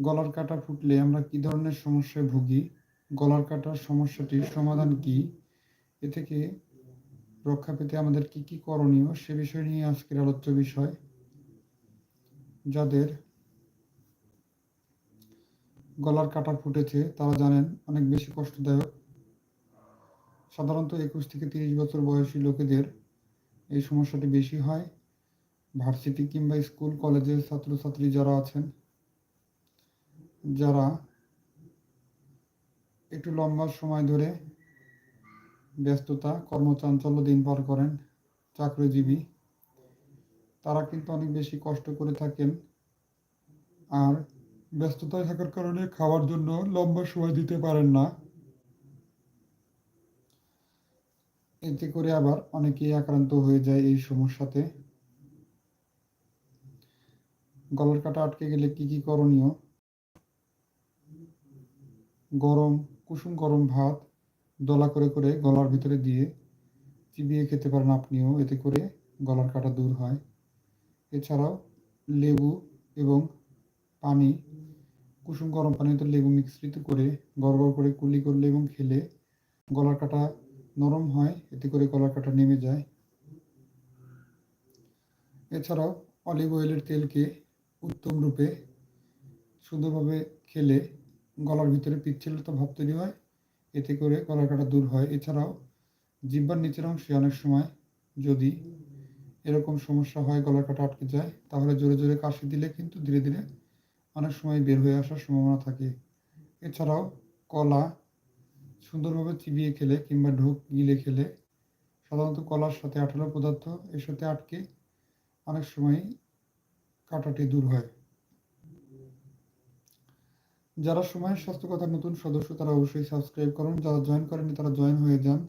গলার কাটা ফুটলে আমরা কি ধরনের সমস্যায় ভুগি? গলার কাটার সমস্যাটির সমাধান কি? এ থেকে রক্ষা পেতে আমাদের কি কি করণীয়? সে বিষয় নিয়ে আজকের আলোচ্য বিষয়। যাদের গলার কাটা ফুটেছে, তারা জানেন অনেক বেশি কষ্টদায়ক। সাধারণত একুশ থেকে তিরিশ বছর বয়সী লোকেদের এই সমস্যাটি বেশি হয়। ভার্সিটি কিংবা স্কুল, কলেজের ছাত্রছাত্রী যারা আছেন যারা একটু লম্বা সময় ধরে ব্যস্ততা, কর্মচাঞ্চল্য দিন পার করেন চাকরিজীবী, তারা কিন্তু অনেক বেশি কষ্ট করে থাকেন। আর ব্যস্ততায় থাকার কারণে খাওয়ার জন্য লম্বা সময় দিতে পারেন না। এতে করে আবার অনেকেই আক্রান্ত হয়ে যায় এই সমস্যাতে। গলার কাটা আটকে গেলে কি কি করণীয়? গরম, কুসুম গরম ভাত দলা করে করে গলার ভিতরে দিয়ে চিবিয়ে খেতে পারেন আপনিও, এতে করে গলার কাটা দূর হয়। এছাড়াও লেবু এবং পানি, কুসুম গরম পানিতে লেবু মিশ্রিত করে গড় করে কুলি করলে এবং খেলে গলার কাটা নরম হয়, এতে করে গলার কাটা নেমে যায়। এছাড়াও অলিভ অয়েলের তেলকে উত্তম রূপে সুন্দরভাবে খেলে গলার ভিতরে পিচ্ছিলতা ভাব তৈরি হয়, এতে করে গলার কাটা দূর হয়। এছাড়াও জিব্বার নিচের অংশে অনেক সময় যদি এরকম সমস্যা হয়, গলার কাটা আটকে যায়, তাহলে জোরে জোরে কাশি দিলে কিন্তু ধীরে ধীরে অনেক সময় বের হয়ে আসার সম্ভাবনা থাকে। এছাড়াও কলা সুন্দরভাবে চিবিয়ে খেলে কিংবা ঢোক গিলে খেলে সাধারণত কলার সাথে আঠালো পদার্থ এর সাথে আটকে অনেক সময় কাটাটি দূর হয়। যারা সময়ের স্বাস্থ্য কথার নতুন সদস্য, তারা অবশ্যই সাবস্ক্রাইব করুন। যারা জয়েন করেনি তারা জয়েন হয়ে যান।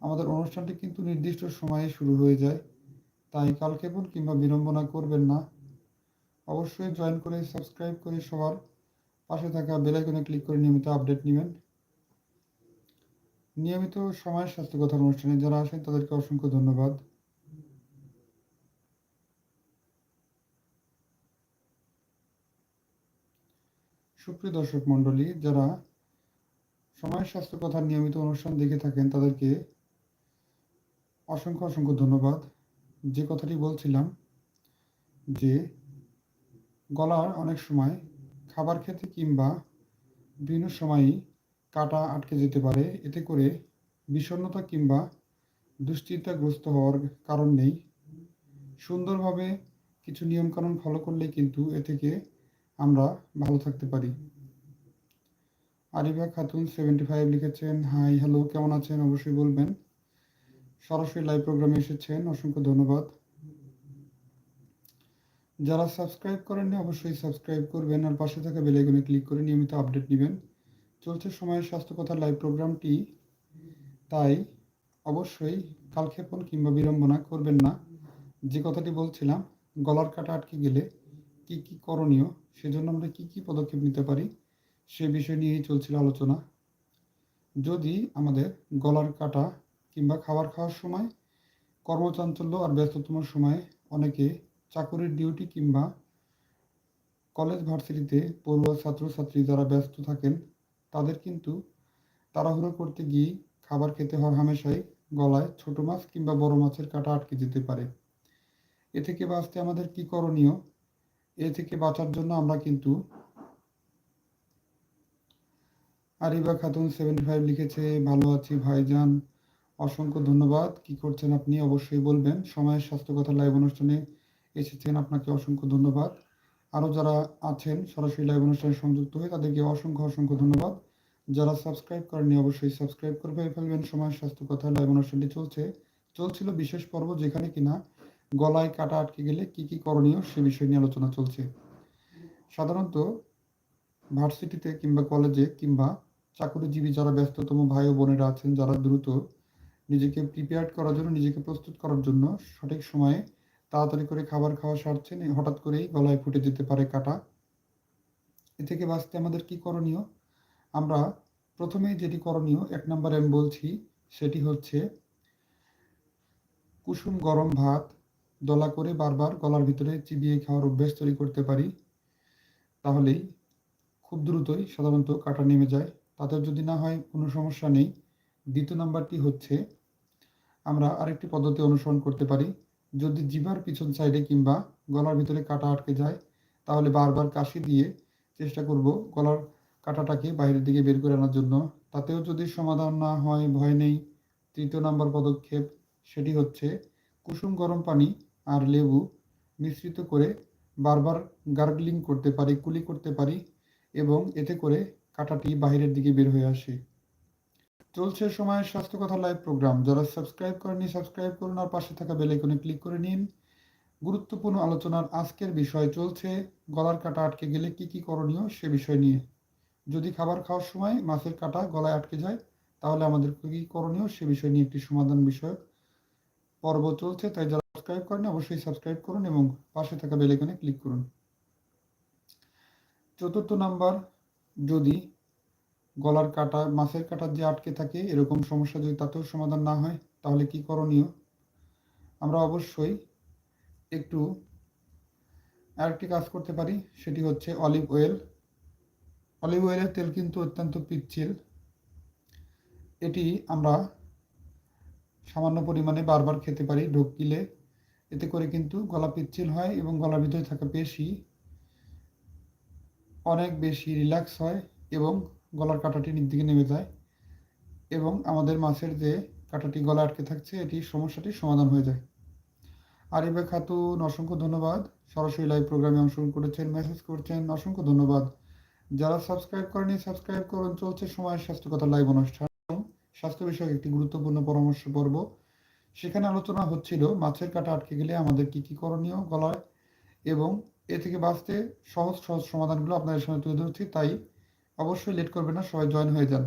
আমাদের অনুষ্ঠানটি কিন্তু নির্দিষ্ট সময়ে শুরু হয়ে যায়। তাই কালক্ষেপণ কিংবা বিড়ম্বনা করবেন না। অবশ্যই জয়েন করে সাবস্ক্রাইব করে সবার পাশে থাকা বেলাইকনে ক্লিক করে নিয়মিত আপডেট নেবেন। নিয়মিত সময়ের স্বাস্থ্য কথার অনুষ্ঠানে যারা আসেন, তাদেরকে অসংখ্য ধন্যবাদ। সুপ্রিয় দর্শক মণ্ডলী, যারা সময়, স্বাস্থ্য কথার নিয়মিত অনুষ্ঠান দেখে থাকেন, তাদেরকে অসংখ্য অসংখ্য ধন্যবাদ। যে কথাটি বলছিলাম যে, গলার অনেক সময় খাবার খেতে কিংবা বিভিন্ন সময়ই কাটা আটকে যেতে পারে। এতে করে বিষণ্ণতা কিংবা দুশ্চিন্তাগ্রস্ত হওয়ার কারণ নেই। সুন্দরভাবে কিছু নিয়মকানুন ফলো করলে কিন্তু এ থেকে আমরা ভালো থাকতে পারি। আরিবা খাতুন সেভেন্টি ফাইভ লিখেছেন হাই হ্যালো কেমন আছেন? অবশ্যই বলবেন। সরাসরি লাইভ প্রোগ্রামে এসেছেন, অসংখ্য ধন্যবাদ। যারা সাবস্ক্রাইব করেননি, অবশ্যই সাবস্ক্রাইব করবেন আর পাশে থাকা বেলাইকনে ক্লিক করে নিয়মিত আপডেট নেবেন। চলছে সময়ের স্বাস্থ্য কথা লাইভ প্রোগ্রামটি তাই অবশ্যই কালক্ষেপণ কিংবা বিড়ম্বনা করবেন না। যে কথাটি বলছিলাম, গলার কাটা আটকে গেলে কি কি করণীয়? সেজন্য আমরা কি কি পদক্ষেপ নিতে পারি? সে বিষয় নিয়েই চলছিল আলোচনা। যদি আমাদের গলার কাটা কিংবা খাবার খাওয়ার সময়, কর্মচাঞ্চল্য আর ব্যস্ততম সময়ে অনেকে চাকরির ডিউটি কিংবা কলেজ ভার্সিটিতে পড়ুয়া ছাত্রছাত্রী যারা ব্যস্ত থাকেন, তাদের কিন্তু তাড়াহুড়ো করতে গিয়ে খাবার খেতে হয় হামেশাই গলায় ছোট মাছ কিংবা বড় মাছের কাটা আটকে যেতে পারে। এ থেকে বাঁচতে আমাদের কি করণীয়? এ থেকে বাঁচার জন্য আমরা কিন্তু আরিবা খাতুন সেভেন্টি ফাইভ লিখেছে, ভালো আছি ভাইজান, অসংখ্য ধন্যবাদ। কি করছেন আপনি? অবশ্যই বলবেন। সময়ের স্বাস্থ্য লাইভ অনুষ্ঠানে এসেছেন, আপনাকে অসংখ্য ধন্যবাদ। আরও যারা আছেন, সরাসরি লাইভ অনুষ্ঠানে সংযুক্ত হয়ে তাদেরকে অসংখ্য অসংখ্য ধন্যবাদ। যারা সাবস্ক্রাইব করেননি, অবশ্যই সাবস্ক্রাইব করবে ফেলবেন। সময়ের স্বাস্থ্য কথা লাইভ অনুষ্ঠানটি চলছে। চলছিল বিশেষ পর্ব যেখানে কিনা গলায় কাটা আটকে গেলে কি কি করণীয় সে বিষয় নিয়ে আলোচনা চলছে। সাধারণত ভার্সিটিতে কিংবা কলেজে কিংবা চাকরিজীবী যারা ব্যস্ততম ভাই ও বোনেরা আছেন, যারা দ্রুত নিজেকে প্রিপেয়ার করার জন্য, নিজেকে প্রস্তুত করার জন্য সঠিক সময়ে তাড়াতাড়ি করে খাবার খাওয়া সারছেন, হঠাৎ করেই গলায় ফুটে যেতে পারে কাটা। এ থেকে বাঁচতে আমাদের কি করণীয়? আমরা প্রথমেই যেটি করণীয়, এক নম্বরে আমি বলছি, সেটি হচ্ছে কুসুম গরম ভাত দলা করে বারবার গলার ভিতরে চিবিয়ে খাওয়ার অভ্যেস তৈরি করতে পারি, তাহলেই খুব দ্রুতই সাধারণত কাটা নেমে যায়। তাদের যদি না হয়, কোনো সমস্যা নেই। দ্বিতীয় নাম্বারটি হচ্ছে, আমরা আরেকটি পদ্ধতি অনুসরণ করতে পারি। যদি জিভার পিছন সাইডে কিংবা গলার ভিতরে কাটা আটকে যায়, তাহলে বারবার কাশি দিয়ে চেষ্টা করব গলার কাটাটাকে বাইরের দিকে বের করে আনার জন্য। তাতেও যদি সমাধান না হয়, ভয় নেই। তৃতীয় নাম্বার পদক্ষেপ সেটি হচ্ছে, কুসুম গরম পানি আর লেবু মিশ্রিত করে বারবার গার্গলিং করতে পারি, কুলি করতে পারি এবং এতে করে কাটাটি বাইরের দিকে বের হয়ে আসে। চলছে সময়ের স্বাস্থ্য কথা লাইভ প্রোগ্রাম। যারা সাবস্ক্রাইব করেনি সাবস্ক্রাইব করুন আর পাশে থাকা বেল আইকনে ক্লিক করে নিন। গুরুত্বপূর্ণ আলোচনার আজকের বিষয় চলছে, গলার কাটা আটকে গেলে কি কি করণীয় সে বিষয় নিয়ে। যদি খাবার খাওয়ার সময় মাছের কাটা গলায় আটকে যায়, তাহলে আমাদের কি করণীয় সে বিষয় নিয়ে একটি সমাধান বিষয়ক পর্ব চলছে তাই যারা সাবস্ক্রাইব করেন অবশ্যই সাবস্ক্রাইব করুন এবং পাশে থাকা বেল আইকনে ক্লিক করুন। চতুর্থ নাম্বার যদি গলার কাটা, মাছের কাটা যে আটকে থাকে, এরকম সমস্যা যদি তাতেও সমাধান না হয়, তাহলে কি করণীয়? আমরা অবশ্যই একটু আরেকটি কাজ করতে পারি, সেটি হচ্ছে অলিভ অয়েল অলিভ অয়েলের তেল কিন্তু অত্যন্ত পিচ্ছিল। এটি আমরা সামান্য পরিমাণে বারবার খেতে পারি, ঢোক গিলে। এতে করে কিন্তু গলা পিচ্ছিল হয় এবং গলার ভিতরে থাকা পেশি অনেক বেশি রিল্যাক্স হয় এবং গলার কাঁটাটি দিকে নেমে যায় এবং আমাদের মাছের যে কাঁটাটি গলা আটকে থাকছে, এটি সমস্যাটি সমাধান হয়ে যায়। আরিবা খাতুন, অসংখ্য ধন্যবাদ। সরাসরি লাইভ প্রোগ্রামে অংশগ্রহণ করেছেন মেসেজ করছেন, অসংখ্য ধন্যবাদ। যারা সাবস্ক্রাইব করেনি সাবস্ক্রাইব করুন। চলছে সময়ের স্বাস্থ্য কথা লাইভ অনুষ্ঠান। স্বাস্থ্য বিষয়ক একটি গুরুত্বপূর্ণ পরামর্শ পর্ব। সেখানে আলোচনা হচ্ছিল মাছের কাটা আটকে গেলে আমাদের কি কি করণীয় গলায় এবং এ থেকে বাঁচতে সহজ সহজ সমাধানগুলো আপনাদের সামনে তুলে ধরছি, তাই অবশ্যই লেট করবেন না, সবাই জয়েন হয়ে যান।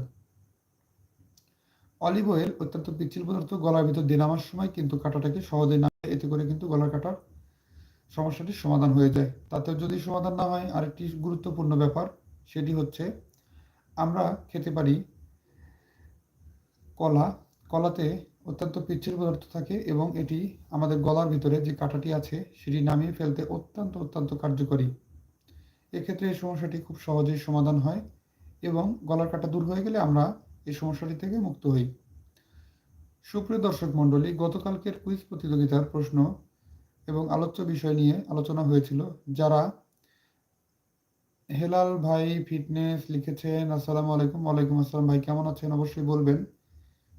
অলিভ অয়েল অত্যন্ত পিচ্ছিল পদার্থ, গলার ভিতর দিয়ে নামার সময় কিন্তু কাটাটাকে সহজে না এতে করে কিন্তু গলার কাটার সমস্যাটি সমাধান হয়ে যায়। তাতে যদি সমাধান না হয়, আরেকটি গুরুত্বপূর্ণ ব্যাপার, সেটি হচ্ছে আমরা খেতে পারি কলা, কলাতে অত্যন্ত পিচ্ছিল পদার্থ থাকে এবং এটি আমাদের গলার ভিতরে যে কাঁটাটি আছে, সেটি নামিয়ে ফেলতে অত্যন্ত অত্যন্ত কার্যকরী। এক্ষেত্রে এই সমস্যাটি খুব সহজেই সমাধান হয় এবং গলার কাটা দূর হয়ে গেলে আমরা এই সমস্যাটি থেকে মুক্ত হই। সুপ্রিয় দর্শক মণ্ডলী, গতকালকের কুইজ প্রতিযোগিতার প্রশ্ন এবং আলোচ্য বিষয় নিয়ে আলোচনা হয়েছিল, যারা হেলাল ভাই ফিটনেস লিখেছেন, আসসালামু আলাইকুম, ওয়ালাইকুম আসসালাম ভাই, কেমন আছেন? অবশ্যই বলবেন।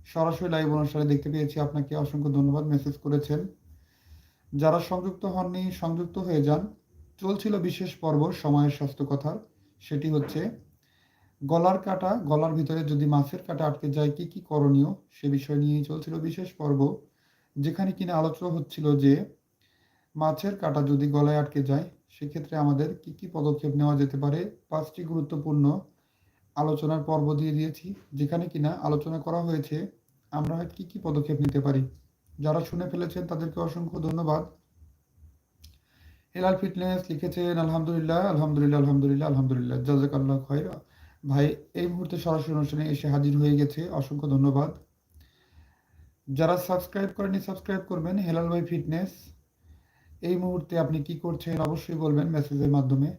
সরাসরি লাইভ অনুষ্ঠানে দেখতে পেয়েছি। আপনাকে অসংখ্য ধন্যবাদ মেসেজ করেছেন। যারা সংযুক্ত হননি, সংযুক্ত হয়ে যান। চলছিল বিশেষ পর্ব, সময়ের স্বাস্থ্য কথার সেটি হচ্ছে, গলার কাটা, গলার ভিতরে যদি মাছের কাটা আটকে যায়, কি কি করণীয়? সে বিষয় নিয়েই চলছিল বিশেষ পর্ব। যেখানে কিনা আলোচনা হচ্ছিল যে, মাছের কাটা যদি গলায় আটকে যায়, সেক্ষেত্রে আমাদের কি কি পদক্ষেপ নেওয়া যেতে পারে? পাঁচটি গুরুত্বপূর্ণ আলোচনার পর্ব দিয়ে দিয়েছি। যেখানে কিনা আলোচনা করা হয়েছে, আমরা কি কি পদক্ষেপ নিতে পারি? যারা শুনে ফেলেছেন তাদেরকে অসংখ্য ধন্যবাদ। হেলাল ফিটনেস লিখেছেন, আলহামদুলিল্লাহ আলহামদুলিল্লাহ আলহামদুলিল্লাহ আলহামদুলিল্লাহ জাজাক আল্লাহ খয়ের ভাই, এই মুহূর্তে সরাসরি অনুষ্ঠানে এসে হাজির হয়ে গেছে, অসংখ্য ধন্যবাদ। যারা সাবস্ক্রাইব করেনি সাবস্ক্রাইব করবেন, হেলাল ভাই ফিটনেস। এই মুহূর্তে আপনি কি করছেন অবশ্যই বলবেন মেসেজের মাধ্যমে।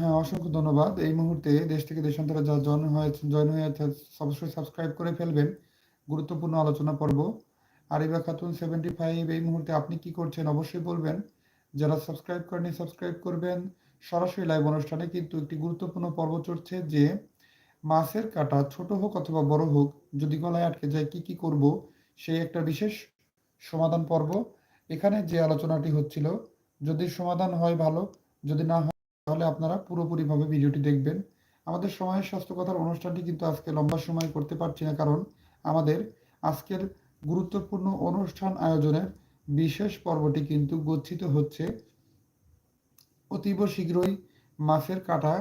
হ্যাঁ অসংখ্য ধন্যবাদ। এই মুহূর্তে দেশ থেকে দেশান্তরে যা জয়েন হয়েছে জয়েন হয়েছে অবশ্যই সাবস্ক্রাইব করে ফেলবেন। গুরুত্বপূর্ণ আলোচনা পর্ব। আরিবা খাতুন সেভেন্টি ফাইভ এই মুহূর্তে আপনি কি করছেন অবশ্যই বলবেন। যারা সাবস্ক্রাইব করেনি সাবস্ক্রাইব করবেন। সরাসরি লাইভ অনুষ্ঠানে কিন্তু একটি গুরুত্বপূর্ণ পর্ব চলছে যে, মাছের কাটা ছোট হোক অথবা বড় হোক, যদি গলায় আটকে যায়, কি কি করব, সেই একটা বিশেষ সমাধান পর্ব। এখানে যে আলোচনাটি হচ্ছিল, যদি সমাধান হয় ভালো, যদি না হয় তাহলে আপনারা পুরোপুরিভাবে ভিডিওটি দেখবেন। আমাদের সময়ের স্বাস্থ্য কথার অনুষ্ঠানটি কিন্তু আজকে লম্বা সময় করতে পারছি না, কারণ আমাদের আজকের গুরুত্বপূর্ণ অনুষ্ঠান আয়োজনের বিশেষ পর্বটি কিন্তু গচ্ছিত হচ্ছে অতীব শীঘ্রই মাছের কাটা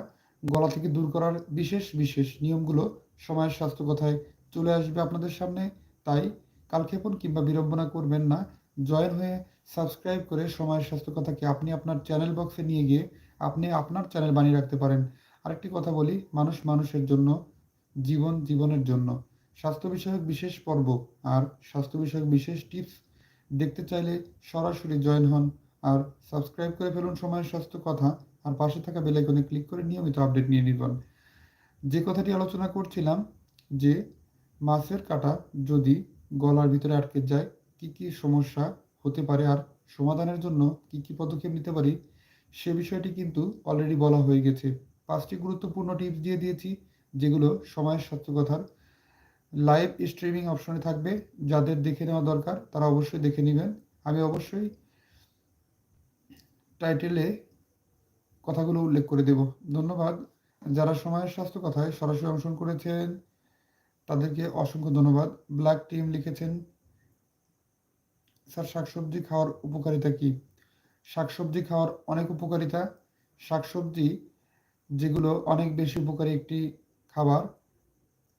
গলা থেকে দূর করার বিশেষ বিশেষ নিয়মগুলো সময়ের স্বাস্থ্য কথায় চলে আসবে আপনাদের সামনে। তাই কালক্ষেপণ কিংবা বিড়ম্বনা করবেন না। জয়েন হয়ে সাবস্ক্রাইব করে সময়ের স্বাস্থ্য কথাকে আপনি আপনার চ্যানেল বক্সে নিয়ে গিয়ে আপনি আপনার চ্যানেল বানিয়ে রাখতে পারেন। আরেকটি কথা বলি, মানুষ মানুষের জন্য, জীবন জীবনের জন্য। স্বাস্থ্য বিষয়ক বিশেষ পর্ব আর স্বাস্থ্য বিষয়ক বিশেষ টিপস দেখতে চাইলে সরাসরি জয়েন হন আর সাবস্ক্রাইব করে ফেলুন সময়ের স্বাস্থ্য কথা আর পাশে থাকা বেল আইকনে ক্লিক করে নিয়মিত আপডেট নিয়ে নিবেন। যে কথাটি আলোচনা করছিলাম যে মাছের কাঁটা যদি গলার ভিতরে আটকে যায়, কি কি সমস্যা হতে পারে আর সমাধানের জন্য কি কি পদক্ষেপ নিতে পারি সে বিষয়টি কিন্তু অলরেডি বলা হয়ে গেছে। পাঁচটি গুরুত্বপূর্ণ টিপস দিয়ে দিয়েছি, যেগুলো সময়ের স্বাস্থ্য কথার লাইভ স্ট্রিমিং অপশনে থাকবে, যাদের দেখে নেওয়া দরকার, তারা অবশ্যই দেখে নেবেন। আমি অবশ্যই টাইটেলে কথাগুলো উল্লেখ করে দেব। ধন্যবাদ। যারা সময়ের স্বাস্থ্য কথায় সরাসরি অংশগ্রহণ করেছেন, তাদেরকে অসংখ্য ধন্যবাদ। ব্ল্যাক টিম লিখেছেন, স্যার, শাকসবজি খাওয়ার উপকারিতা কি? শাকসবজি খাওয়ার অনেক উপকারিতা। শাকসবজি যেগুলো অনেক বেশি উপকারী একটি খাবার।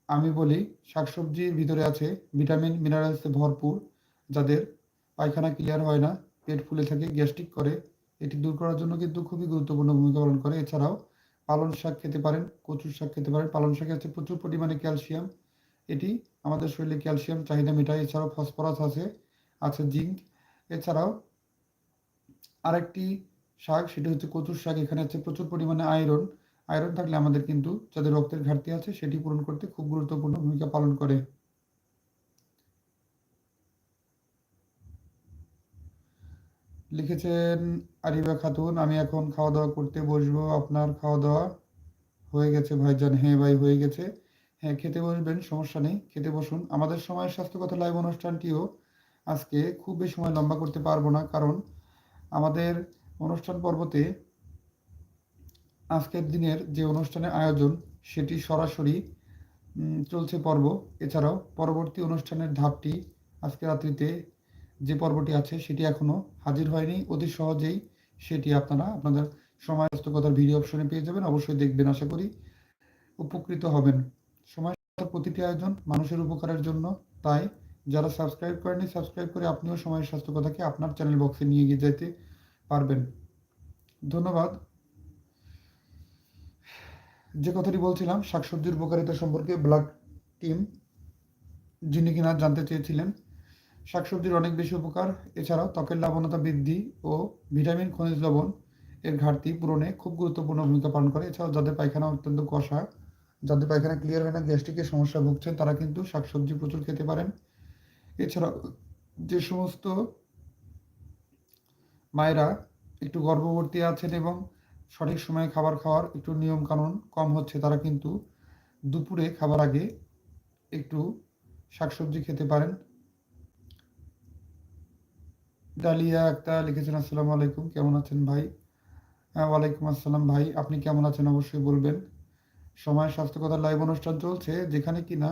আমি বলি, শাকসবজির ভিতরে আছে ভিটামিন, মিনারেলসে ভরপুর, যাদের পায়খানা ক্লিয়ার হয় না, পেট ফুলে থাকে, গ্যাস্ট্রিক করে। এটি দূর করার জন্য কিন্তু খুবই গুরুত্বপূর্ণ ভূমিকা পালন করে। এছাড়াও পালন শাক খেতে পারেন, কচুর শাক খেতে পারেন। পালন শাকে আছে প্রচুর পরিমাণে ক্যালসিয়াম। এটি আমাদের শরীরে ক্যালসিয়াম, চাহিদা মেটায়। এছাড়াও ফসফরাস আছে আছে জিঙ্ক। এছাড়াও আরেকটি শাক, সেটা হচ্ছে কচুর শাক। এখানে আছে প্রচুর পরিমাণে আয়রন। আয়রন থাকলে আমাদের কিন্তু যাদের রক্তের ঘাটতি আছে, সেটি পূরণ করতে খুব গুরুত্বপূর্ণ ভূমিকা পালন করে। লিখেছেন আরিবা খাতুন, আমি এখন খাওয়া দাওয়া করতে বসবো। আপনার খাওয়া দাওয়া হয়ে গেছে ভাইজান? হ্যাঁ ভাই, হয়ে গেছে। হ্যাঁ খেতে বসবেন, সমস্যা নেই। খেতে বসুন। আমাদের সময়ের স্বাস্থ্য কথা লাইভ অনুষ্ঠানটিও আজকে খুব বেশি সময় লম্বা করতে পারব না, কারণ আমাদের অনুষ্ঠান পর্বতে আজকের দিনের যে অনুষ্ঠানের আয়োজন, সেটি সরাসরি চলছে পর্ব। এছাড়াও পরবর্তী অনুষ্ঠানের ধাপটি আজকে রাত্রিতে যে পর্বটি আছে, সেটি এখনও হাজির হয়নি। অতি সহজেই সেটি আপনারা, আপনাদের সময় ভিডিও অপশনে পেয়ে যাবেন। অবশ্যই দেখবেন, আশা করি উপকৃত হবেন। সময় প্রতিটি আয়োজন মানুষের উপকারের জন্য, তাই যারা সাবস্ক্রাইব করেনি সাবস্ক্রাইব করে আপনিও সময়ের স্বাস্থ্য কথাকে আপনার চ্যানেল বক্সে নিয়ে গিয়ে যেতে পারবেন। ধন্যবাদ। যে কথাটি বলছিলাম, শাকসবজির উপকারিতা সম্পর্কে ব্লাড টিম যিনি কিনা জানতে চেয়েছিলেন, শাকসবজির অনেক বেশি উপকার। এছাড়াও ত্বকের লাবণতা বৃদ্ধি ও ভিটামিন, খনিজ লবণ এর ঘাটতি পূরণে খুব গুরুত্বপূর্ণ ভূমিকা পালন করে। এছাড়াও যাদের পায়খানা অত্যন্ত কষা, যাদের পায়খানা ক্লিয়ার হয় না গ্যাস্ট্রিকের সমস্যা ভুগছেন, তারা কিন্তু শাকসবজি প্রচুর খেতে পারেন। এছাড়াও যে সমস্ত মায়েরা একটু গর্ভবতী আছেন এবং সঠিক সময়ে খাবার খাওয়ার একটু নিয়ম কানুন কম হচ্ছে, তারা কিন্তু দুপুরে খাবার আগে একটু শাকসবজি খেতে পারেন। ডালিয়া একটা লিখেছেন, আসসালামু আলাইকুম, কেমন আছেন ভাই? হ্যাঁ ওয়ালাইকুম আসসালাম ভাই, আপনি কেমন আছেন অবশ্যই বলবেন। সময় স্বাস্থ্যকতার লাইভ অনুষ্ঠান চলছে, যেখানে কিনা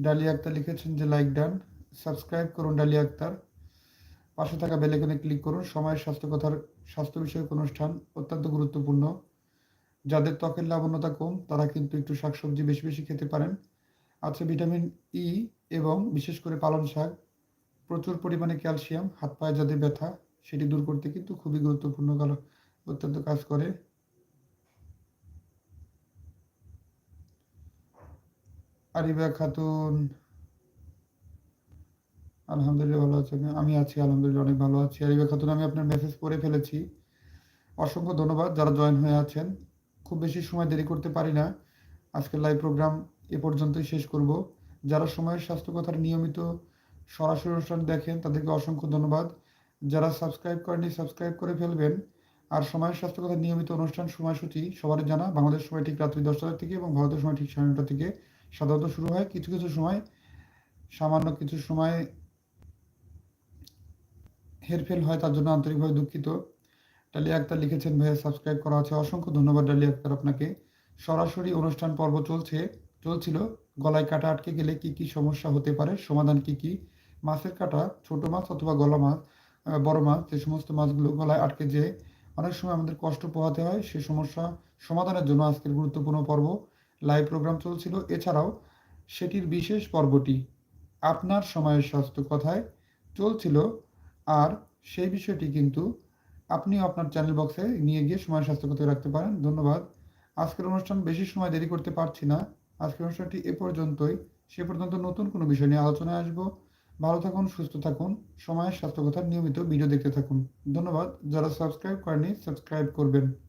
ডালিয়া আক্তার লিখেছেন যে, লাইক ডান, সাবস্ক্রাইব করুন ডালিয়া আক্তার। পাশে থাকা বেলেকনে ক্লিক করুন। সময়ের স্বাস্থ্যকথার স্বাস্থ্য বিষয়ক অনুষ্ঠান অত্যন্ত গুরুত্বপূর্ণ। যাদের ত্বকের লাবণ্যতা কম, তারা কিন্তু একটু শাকসবজি বেশি বেশি খেতে পারেন। আছে ভিটামিন ই এবং বিশেষ করে পালন শাক। প্রচুর পরিমাণে ক্যালসিয়াম, হাত পায়ে যাদের ব্যথা, সেটি দূর করতে কিন্তু খুবই গুরুত্বপূর্ণ অত্যন্ত কাজ করে। আরিবা খাতুন। আলহামদুলিল্লাহ ভালো আছি আমি আছি, আলহামদুলিল্লাহ, অনেক ভালো আছি। আরিবা খাতুন, আমি আপনার মেসেজ পড়ে ফেলেছি। অসংখ্য ধন্যবাদ যারা জয়েন হয়ে আছেন। খুব বেশি সময় দেরি করতে পারি না। আজকের লাইভ প্রোগ্রাম এ পর্যন্তই শেষ করব। যারা সময়ের স্বাস্থ্য কথার নিয়মিত সরাসরি অনুষ্ঠান দেখেন, তাদেরকে অসংখ্য ধন্যবাদ। যারা সাবস্ক্রাইব করেনি সাবস্ক্রাইব করে ফেলবেন। আর সময়ের স্বাস্থ্য কথা নিয়মিত অনুষ্ঠান সময়সূচি সবার জানা। বাংলাদেশ সময় ঠিক রাত্রি দশটা থেকে এবং ভারতের সময় ঠিক সাড়ে নটা থেকে। সাধারণত শুরু হয় কিছু কিছু সময়, সামান্য কিছু সময় হেরফেল হয়, তার জন্য আন্তরিকভাবে দুঃখিত। ডালিয়া আক্তার লিখেছেন, ভাইয়া সাবস্ক্রাইব করা আছে। অসংখ্য ধন্যবাদ ডালিয়া আক্তার আপনাকে। সরাসরি অনুষ্ঠান পর্ব চলছে, চলছিল। গলায় কাটা আটকে গেলে কি কি সমস্যা হতে পারে? সমাধান কি কি? মাছের কাটা, ছোট মাছ অথবা গলা মাছ বড় মাছ, যে সমস্ত মাছগুলো গলায় আটকে যেয়ে অনেক সময় আমাদের কষ্ট পোহাতে হয়, সে সমস্যা সমাধানের জন্য আজকের গুরুত্বপূর্ণ পর্ব। লাইভ প্রোগ্রাম চলছিল। এছাড়াও সেটির বিশেষ পর্বটি আপনার সময়ের স্বাস্থ্য কথায় চলছিল আর সেই বিষয়টি কিন্তু আপনি আপনার চ্যানেল বক্সে নিয়ে গিয়ে সময় স্বাস্থ্য কথায় রাখতে পারেন। ধন্যবাদ। আজকের অনুষ্ঠান বেশি সময় দেরি করতে পারছি না। আজকের অনুষ্ঠানটি এ পর্যন্তই। সে পর্যন্ত নতুন কোনো বিষয় নিয়ে আলোচনায় আসব। ভালো থাকুন, সুস্থ থাকুন, সময়ের স্বাস্থ্য কথার নিয়মিত ভিডিও দেখতে থাকুন। ধন্যবাদ। যারা সাবস্ক্রাইব করেনি সাবস্ক্রাইব করবেন।